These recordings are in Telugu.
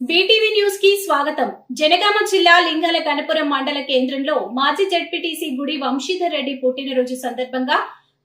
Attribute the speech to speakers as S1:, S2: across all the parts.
S1: బీటీవీ న్యూస్కి స్వాగతం. జనగామ జిల్లా లింగాల గణపురం మండల కేంద్రంలో మాజీ జడ్పీటీసీ గుడి వంశీధర్ రెడ్డి పుట్టినరోజు సందర్భంగా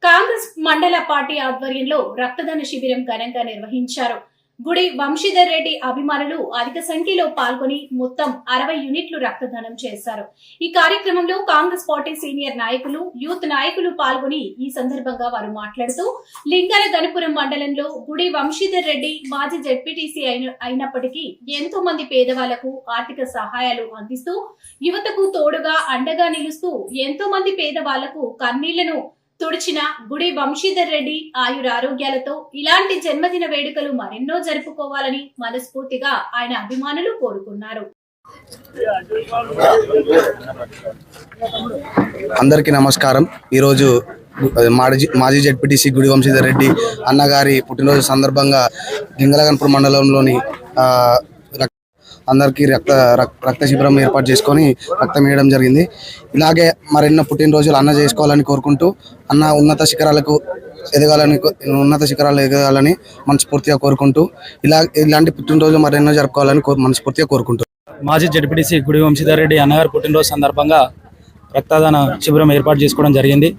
S1: కాంగ్రెస్ మండల పార్టీ ఆధ్వర్యంలో రక్తదాన శిబిరం ఘనంగా నిర్వహించారు. గుడి వంశీధర్ రెడ్డి అభిమానులు అధిక సంఖ్యలో పాల్గొని మొత్తం అరవై యూనిట్లు రక్తదానం చేశారు. ఈ కార్యక్రమంలో కాంగ్రెస్ పార్టీ సీనియర్ నాయకులు యూత్ నాయకులు పాల్గొని ఈ సందర్భంగా వారు మాట్లాడుతూ లింగాల గణపురం మండలంలో గుడి వంశీధర్ రెడ్డి మాజీ జడ్పీటీసీ అయిన అయినప్పటికీ ఎంతో మంది పేదవాళ్ళకు ఆర్థిక సహాయాలు అందిస్తూ యువతకు తోడుగా అండగా నిలుస్తూ ఎంతో మంది పేదవాళ్ళకు కన్నీళ్ళను తుడిచిన గుడి వంశీధర్ రెడ్డి ఆయురారోగ్యాలతో ఇలాంటి జన్మదిన వేడుకలు మరెన్నో జరుపుకోవాలని మనస్ఫూర్తిగా ఆయన అభిమానులు కోరుకున్నారు.
S2: అందరికీ నమస్కారం. ఈరోజు మాజీ మాజీ జడ్పీటీసీ గుడి వంశీధర్ రెడ్డి అన్నగారి పుట్టినరోజు సందర్భంగా గింగలగన్పూర్ మండలంలోని అందరికీ రక్త రక్త శిబిరం ఏర్పాటు చేసుకొని రక్తం వేయడం జరిగింది. ఇలాగే మరెన్నో పుట్టినరోజులు అన్న చేసుకోవాలని కోరుకుంటూ అన్న ఉన్నత శిఖరాలకు ఎదగాలని ఉన్నత శిఖరాలు ఎదగాలని మనస్ఫూర్తిగా కోరుకుంటూ ఇలా ఇలాంటి పుట్టినరోజు మరెన్నో జరుపుకోవాలని కో- మనస్ఫూర్తిగా కోరుకుంటూ.
S3: మాజీ జడ్పీటీసీ గుడి వంశీధర్ రెడ్డి అన్నగారి పుట్టినరోజు సందర్భంగా రక్తదాన శిబిరం ఏర్పాటు చేసుకోవడం జరిగింది.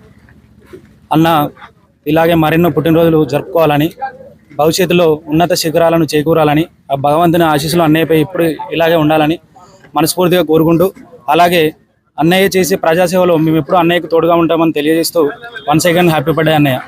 S3: అన్న ఇలాగే మరెన్నో పుట్టినరోజులు జరుపుకోవాలని భవిష్యత్తులో ఉన్నత శిఖరాలను చేకూరాలని ఆ భగవంతుని ఆశీస్సులు అన్నయ్యపై ఇప్పుడు ఇలాగే ఉండాలని మనస్ఫూర్తిగా కోరుకుంటూ అలాగే అన్నయ్య చేసే ప్రజాసేవలో మేము ఎప్పుడు అన్నయ్యకు తోడుగా ఉంటామని తెలియజేస్తూ వన్ సెకండ్ హ్యాపీ బర్త్డే అన్నయ్య.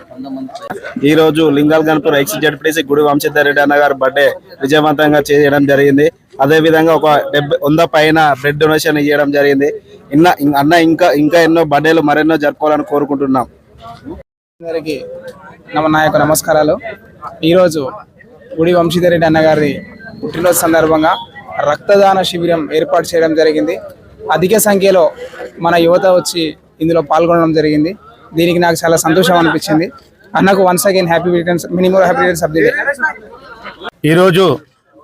S4: ఈ రోజు లింగాల్ గణపూర్ ఎక్స్ జడ్పీటీసీ గుడి వంశీధర్ రెడ్డి అన్న గారి బర్త్డే విజయవంతంగా చేయడం జరిగింది. అదే విధంగా ఒక డెబ్బై వంద పైన బ్లడ్ డొనేషన్ ఇవ్వడం జరిగింది. ఇన్న అన్న ఇంకా ఇంకా ఎన్నో బర్త్డేలు మరెన్నో జరుపుకోవాలని కోరుకుంటున్నాం.
S5: అందరికీ నమ నా యొక్క నమస్కారాలు. ఈరోజు గుడి వంశీధర్ రెడ్డి అన్నగారి పుట్టినరోజు సందర్భంగా రక్తదాన శిబిరం ఏర్పాటు చేయడం జరిగింది. అధిక సంఖ్యలో మన యువత వచ్చి ఇందులో పాల్గొనడం జరిగింది. దీనికి నాకు చాలా సంతోషం అనిపించింది. అన్నకు once again happy returns minimum happy returns of the day
S6: ఈరోజు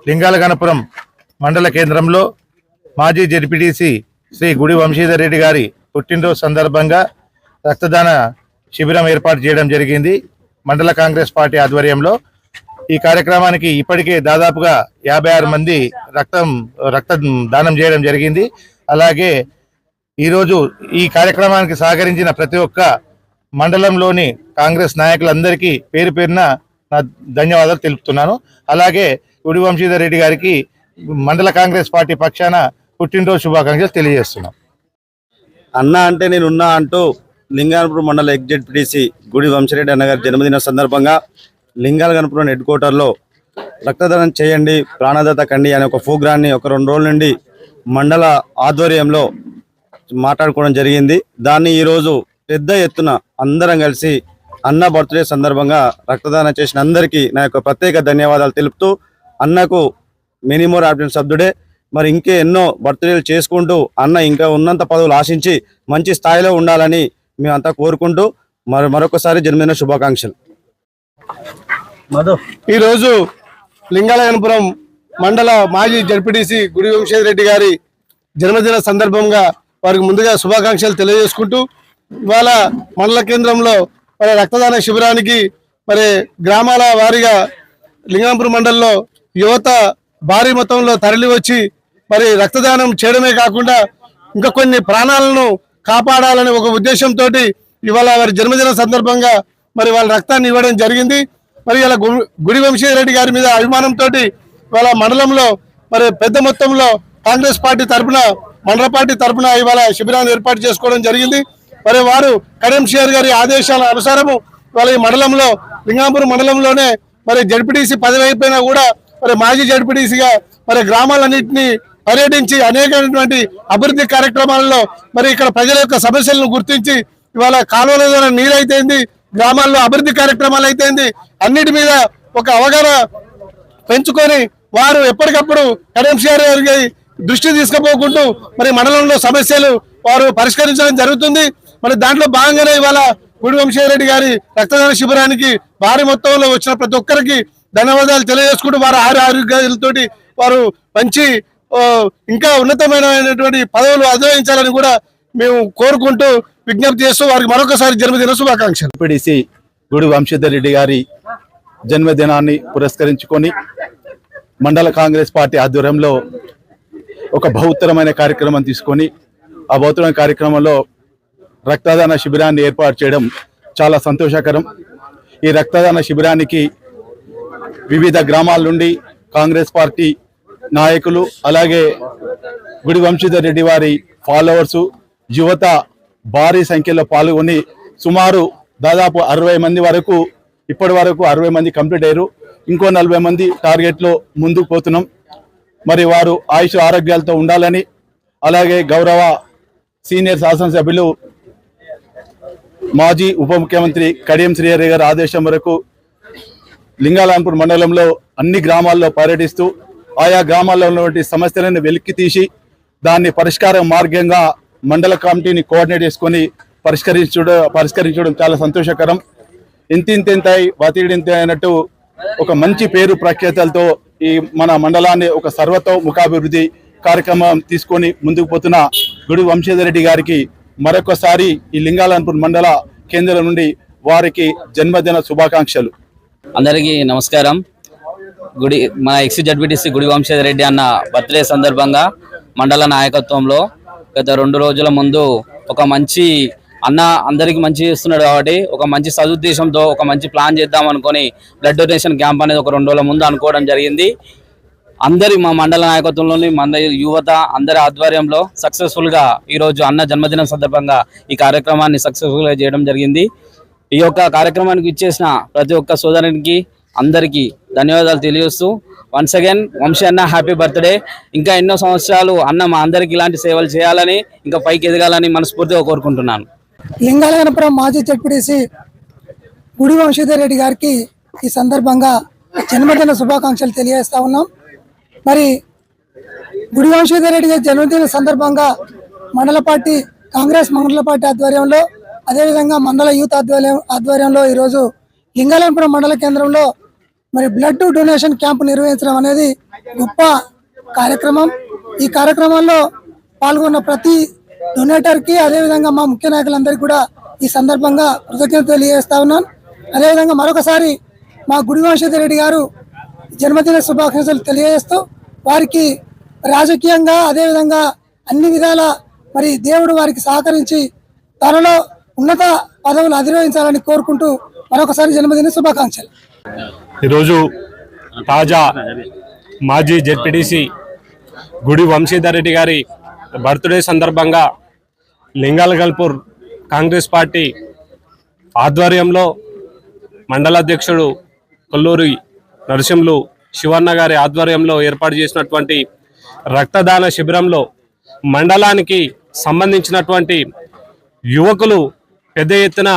S6: లింగాల గణపురం మండల కేంద్రంలో మాజీ జడ్పీటీసీ శ్రీ గుడి వంశీధర్ రెడ్డి గారి పుట్టినరోజు సందర్భంగా రక్తదాన శిబిరం ఏర్పాటు చేయడం జరిగింది. మండల కాంగ్రెస్ పార్టీ ఆధ్వర్యంలో ఈ కార్యక్రమానికి ఇప్పటికే దాదాపుగా యాభై ఆరు మంది రక్తం రక్త దానం చేయడం జరిగింది. అలాగే ఈరోజు ఈ కార్యక్రమానికి సహకరించిన ప్రతి ఒక్క మండలంలోని కాంగ్రెస్ నాయకులందరికీ పేరు పేరున నా ధన్యవాదాలు తెలుపుతున్నాను. అలాగే ఉడి వంశీధర్ రెడ్డి గారికి మండల కాంగ్రెస్ పార్టీ పక్షాన పుట్టినరోజు శుభాకాంక్షలు తెలియజేస్తున్నాం.
S4: అన్నా అంటే నేనున్నా అంటూ లింగానపురం మండల ఎగ్జిట్ పిడిసి గుడి వంశరెడ్డి అన్నగారి జన్మదిన సందర్భంగా లింగాలగనపురం హెడ్ క్వార్టర్లో రక్తదానం చేయండి ప్రాణదాత కండి అనే ఒక ప్రోగ్రాన్ని ఒక రెండు రోజుల నుండి మండల ఆధ్వర్యంలో మాట్లాడుకోవడం జరిగింది. దాన్ని ఈరోజు పెద్ద ఎత్తున అందరం కలిసి అన్న బర్త్డే సందర్భంగా రక్తదానం చేసిన అందరికీ నా యొక్క ప్రత్యేక ధన్యవాదాలు తెలుపుతూ అన్నకు మినిమోర్ ఆప్షన్ సభ్యుడే. మరి ఇంకే ఎన్నో బర్త్డేలు చేసుకుంటూ అన్న ఇంకా ఉన్నంత పదవులు ఆశించి మంచి స్థాయిలో ఉండాలని మేమంతా కోరుకుంటూ మరి మరొకసారి జన్మదిన శుభాకాంక్షలు.
S7: ఈరోజు లింగాలయనపురం మండల మాజీ జడ్పీటీసీ గుడి వంశేద్ రెడ్డి గారి జన్మదిన సందర్భంగా వారికి ముందుగా శుభాకాంక్షలు తెలియజేసుకుంటూ ఇవాళ మండల కేంద్రంలో మరి రక్తదాన శిబిరానికి మరి గ్రామాల వారీగా లింగాపురం మండలంలో యువత భారీ మొత్తంలో తరలి వచ్చి మరి రక్తదానం చేయడమే కాకుండా ఇంకా కొన్ని ప్రాణాలను కాపాడాలనే ఒక ఉద్దేశంతో ఇవాళ వారి జన్మదిన సందర్భంగా మరి వాళ్ళ రక్తాన్ని ఇవ్వడం జరిగింది. మరి ఇలా గుడి వంశీరెడ్డి గారి మీద అభిమానంతో ఇవాళ మండలంలో మరి పెద్ద మొత్తంలో కాంగ్రెస్ పార్టీ తరఫున మండల పార్టీ తరఫున ఇవాళ శిబిరాన్ని ఏర్పాటు చేసుకోవడం జరిగింది. మరి వారు కరీం గారి ఆదేశాల అనుసారము వాళ్ళ ఈ మండలంలో లింగాపురం మండలంలోనే మరి జడ్పీటీసీ పదవి అయిపోయినా కూడా మరి మాజీ జడ్పీటీసీగా మరి గ్రామాలన్నింటినీ పర్యటించి అనేకమైనటువంటి అభివృద్ధి కార్యక్రమాలలో మరి ఇక్కడ ప్రజల యొక్క సమస్యలను గుర్తించి ఇవాళ కాలువల ద్వారా నీరు గ్రామాల్లో అభివృద్ధి కార్యక్రమాలు అయితేంది అన్నిటి మీద ఒక అవగాహన పెంచుకొని వారు ఎప్పటికప్పుడు కరెన్సీఆర్ గారికి దృష్టి తీసుకుపోకుంటూ మరి మండలంలో సమస్యలు వారు పరిష్కరించడం జరుగుతుంది. మరి దాంట్లో భాగంగానే ఇవాళ గుడి వంశీరెడ్డి గారి రక్తదాన శిబిరానికి భారీ మొత్తంలో వచ్చిన ప్రతి ఒక్కరికి ధన్యవాదాలు తెలియజేసుకుంటూ వారు ఆరు ఆరోగ్యాలతోటి వారు మంచి ఇంకా ఉన్నతమైనటువంటి పదవులు అధిరోహించాలని కూడా మేము కోరుకుంటూ విజ్ఞప్తి చేస్తూ వారికి మరొకసారి జన్మదిన శుభాకాంక్షలు.
S4: జడ్పీటీసీ గుడి వంశీధర్ రెడ్డి గారి జన్మదినాన్ని పురస్కరించుకొని మండల కాంగ్రెస్ పార్టీ ఆధ్వర్యంలో ఒక బహుత్తరమైన కార్యక్రమం తీసుకొని ఆ బహుత్తరమైన కార్యక్రమంలో రక్తదాన శిబిరాన్ని ఏర్పాటు చేయడం చాలా సంతోషకరం. ఈ రక్తదాన శిబిరానికి వివిధ గ్రామాల నుండి కాంగ్రెస్ పార్టీ నాయకులు అలాగే గుడి వంశీధర్ రెడ్డి వారి ఫాలోవర్స్ యువత భారీ సంఖ్యలో పాల్గొని సుమారు దాదాపు అరవై మంది వరకు ఇప్పటి వరకు అరవై మంది కంప్లీట్ అయ్యారు. ఇంకో నలభై మంది టార్గెట్లో ముందుకు పోతున్నాం. మరి వారు ఆయుష్ ఆరోగ్యాలతో ఉండాలని అలాగే గౌరవ సీనియర్ శాసనసభ్యులు మాజీ ఉప ముఖ్యమంత్రి కడియం శ్రీహరి గారి ఆదేశం వరకు లింగాలాంపూర్ మండలంలో అన్ని గ్రామాల్లో పర్యటిస్తూ ఆయా గ్రామాల్లో ఉన్నటువంటి సమస్యలను వెలికి తీసి దాన్ని పరిష్కార మార్గంగా మండల కమిటీని కోఆర్డినేట్ చేసుకొని పరిష్కరించడం పరిష్కరించడం చాలా సంతోషకరం. ఇంతింతింతాయి వతిడింతే అయినట్టు ఒక మంచి పేరు ప్రఖ్యాతలతో ఈ మన మండలాన్ని ఒక సర్వతో ముఖాభివృద్ధి కార్యక్రమం తీసుకొని ముందుకు పోతున్న గుడి వంశీధర్ రెడ్డి గారికి మరొకసారి ఈ లింగాలన్పూర్ మండల కేంద్రం నుండి వారికి జన్మదిన శుభాకాంక్షలు.
S8: అందరికీ నమస్కారం. గుడి మన ఎక్స్ జడ్బిటిసి గుడి వంశీధర్ రెడ్డి అన్న బర్త్డే సందర్భంగా మండల నాయకత్వంలో గత రెండు రోజుల ముందు ఒక మంచి అన్న అందరికి మంచి చేస్తున్నాడు కాబట్టి ఒక మంచి సదుద్దేశంతో ఒక మంచి ప్లాన్ చేద్దాం అనుకొని బ్లడ్ డొనేషన్ క్యాంప్ అనేది ఒక రెండు రోజుల ముందు అనుకోవడం జరిగింది. అందరి మా మండల నాయకత్వంలోని మన యువత అందరి ఆధ్వర్యంలో సక్సెస్ఫుల్గా ఈరోజు అన్న జన్మదినం సందర్భంగా ఈ కార్యక్రమాన్ని సక్సెస్ఫుల్గా చేయడం జరిగింది. ఈ యొక్క కార్యక్రమానికి ఇచ్చేసిన ప్రతి ఒక్క సోదరునికి అందరికీ ధన్యవాదాలు తెలియజేస్తూ వన్స్ అగైన్ వంశీ అన్న హ్యాపీ బర్త్డే ఇంకా ఎన్నో సంవత్సరాలు అన్న మా అందరికి ఇలాంటి సేవలు చేయాలని ఇంకా పైకి ఎదగాలని మనస్ఫూర్తిగా కోరుకుంటున్నాను.
S9: లింగాలగనపురం మాజీ జడ్పీటీసీ గుడి వంశీధర్ రెడ్డి గారికి ఈ సందర్భంగా జన్మదిన శుభాకాంక్షలు తెలియజేస్తా ఉన్నాం. మరి గుడి వంశీధర్ రెడ్డి గారి జన్మదిన సందర్భంగా మండల పార్టీ కాంగ్రెస్ మండల పార్టీ ఆధ్వర్యంలో అదేవిధంగా మండల యూత్ ఆధ్వర్యం ఆధ్వర్యంలో ఈరోజు లింగాలపురం మండల కేంద్రంలో మరి బ్లడ్ డొనేషన్ క్యాంప్ నిర్వహించడం అనేది గొప్ప కార్యక్రమం. ఈ కార్యక్రమంలో పాల్గొన్న ప్రతి డొనేటర్కి అదేవిధంగా మా ముఖ్య నాయకులందరికీ కూడా ఈ సందర్భంగా కృతజ్ఞత తెలియజేస్తా ఉన్నాను. అదేవిధంగా మరొకసారి మా గుడివంశధర్ రెడ్డి గారు జన్మదిన శుభాకాంక్షలు తెలియజేస్తూ వారికి రాజకీయంగా అదేవిధంగా అన్ని విధాల మరి దేవుడు వారికి సహకరించి త్వరలో ఉన్నత పదవులు అధిరోహించాలని కోరుకుంటూ మరొకసారి జన్మదిన శుభాకాంక్షలు.
S10: ఈరోజు తాజా మాజీ జెడ్పీటీసీ గుడి వంశీధర్ రెడ్డి గారి బర్త్డే సందర్భంగా లింగాలగల్పూర్ కాంగ్రెస్ పార్టీ ఆధ్వర్యంలో మండలాధ్యక్షుడు కొల్లూరి నరసింహులు శివన్న గారి ఆధ్వర్యంలో ఏర్పాటు చేసినటువంటి రక్తదాన శిబిరంలో మండలానికి సంబంధించినటువంటి యువకులు పెద్ద ఎత్తున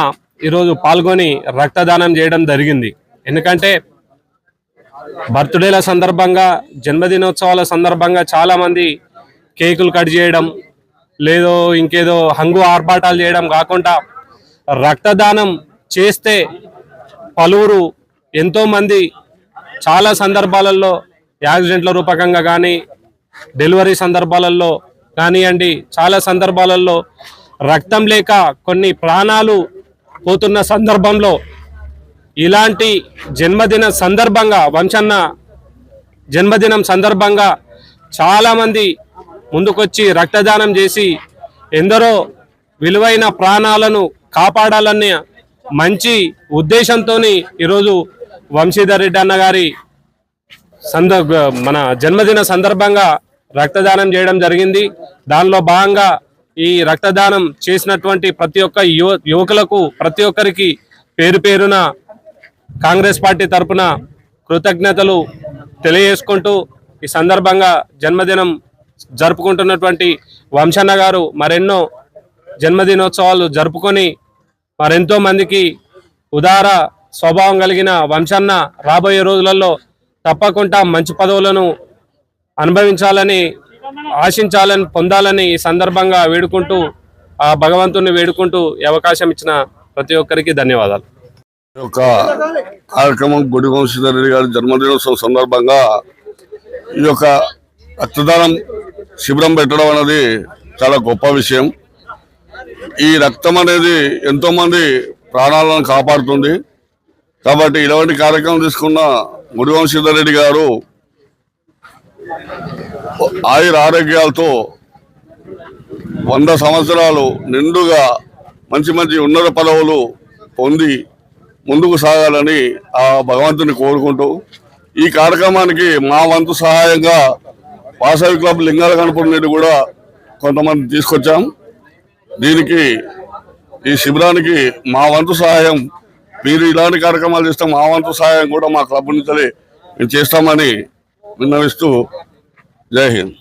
S10: ఈరోజు పాల్గొని రక్తదానం చేయడం జరిగింది. ఎందుకంటే బర్త్డేల సందర్భంగా జన్మదినోత్సవాల సందర్భంగా చాలామంది కేకులు కట్ చేయడం లేదో ఇంకేదో హంగు ఆర్భాటాలు చేయడం కాకుండా రక్తదానం చేస్తే పలువురు ఎంతోమంది చాలా సందర్భాలలో యాక్సిడెంట్ల రూపకంగా కానీ డెలివరీ సందర్భాలలో కానివ్వండి చాలా సందర్భాలలో రక్తం లేక కొన్ని ప్రాణాలు పోతున్న సందర్భంలో ఇలాంటి జన్మదిన సందర్భంగా వంశన్న జన్మదినం సందర్భంగా చాలామంది ముందుకొచ్చి రక్తదానం చేసి ఎందరో విలువైన ప్రాణాలను కాపాడాలనే మంచి ఉద్దేశంతో ఈరోజు వంశీధర్ రెడ్డి అన్న గారి సంద మన జన్మదిన సందర్భంగా రక్తదానం చేయడం జరిగింది. దానిలో భాగంగా ఈ రక్తదానం చేసినటువంటి ప్రతి ఒక్క యువ యువకులకు ప్రతి ఒక్కరికి పేరు పేరున కాంగ్రెస్ పార్టీ తరపున కృతజ్ఞతలు తెలియజేసుకుంటూ ఈ సందర్భంగా జన్మదినం జరుపుకుంటున్నటువంటి వంశన్న గారు మరెన్నో జన్మదినోత్సవాలు జరుపుకొని మరెంతో మందికి ఉదార స్వభావం కలిగిన వంశన్న రాబోయే రోజులలో తప్పకుండా మంచి పదవులను అనుభవించాలని ఆశించాలని పొందాలని ఈ సందర్భంగా వేడుకుంటూ ఆ భగవంతుని వేడుకుంటూ అవకాశం ఇచ్చిన ప్రతి ఒక్కరికి ధన్యవాదాలు.
S11: ఈ యొక్క కార్యక్రమం గుడి వంశీధర్ రెడ్డి గారి జన్మదినోత్సవం సందర్భంగా ఈ యొక్క రక్తదానం శిబిరం పెట్టడం అనేది చాలా గొప్ప విషయం. ఈ రక్తం అనేది ఎంతోమంది ప్రాణాలను కాపాడుతుంది. కాబట్టి ఇలాంటి కార్యక్రమం తీసుకున్న గుడివంశీధర్ రెడ్డి గారు ఆయుర ఆరోగ్యాలతో వంద సంవత్సరాలు నిండుగా మంచి మంచి ఉన్నత పదవులు పొంది ముందుకు సాగాలని ఆ భగవంతుని కోరుకుంటూ ఈ కార్యక్రమానికి మా వంతు సహాయంగా వాసవి క్లబ్ లింగాల కనపడి కూడా కొంతమంది తీసుకొచ్చాం. దీనికి ఈ శిబిరానికి మా వంతు సహాయం మీరు ఇలాంటి కార్యక్రమాలు చేస్తే మా వంతు సహాయం కూడా మా క్లబ్ నుంచి మేము చేస్తామని విన్నవిస్తూ జై హింద్.